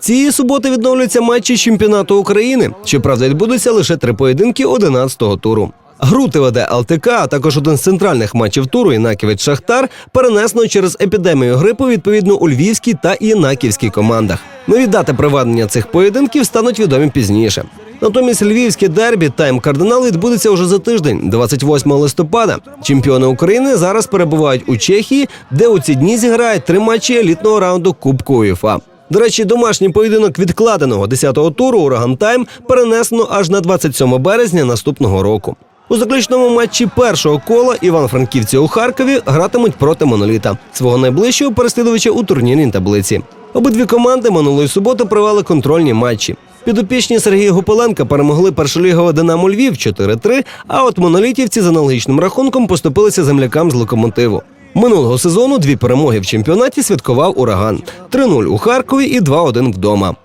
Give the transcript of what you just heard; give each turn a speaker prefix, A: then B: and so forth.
A: Цієї суботи відновлюються матчі чемпіонату України. Щоправда, відбудуться лише три поєдинки 11-го туру. Гру ТВД ЛТК, а також один з центральних матчів туру Інаківець Шахтар перенесено через епідемію грипу відповідно у львівській та інаківській командах. Нові дати проведення цих поєдинків стануть відомі пізніше. Натомість львівське дербі тайм кардинал відбудеться вже за тиждень, 28 листопада. Чемпіони України зараз перебувають у Чехії, де у ці дні зіграють три матчі елітного раунду Кубку УЄФА. До речі, домашній поєдинок відкладеного 10-го туру Ураган Тайм перенесено аж на 27 березня наступного року. У заключному матчі першого кола Іван-Франківці у Харкові гратимуть проти моноліта, свого найближчого переслідувача у турнірній таблиці. Обидві команди минулої суботи провели контрольні матчі. Підопічні Сергія Гупаленка перемогли першолігове Динамо Львів 4-3, а от монолітівці з аналогічним рахунком поступилися землякам з локомотиву. Минулого сезону дві перемоги в чемпіонаті святкував ураган: 3-0 у Харкові і 2-1 вдома.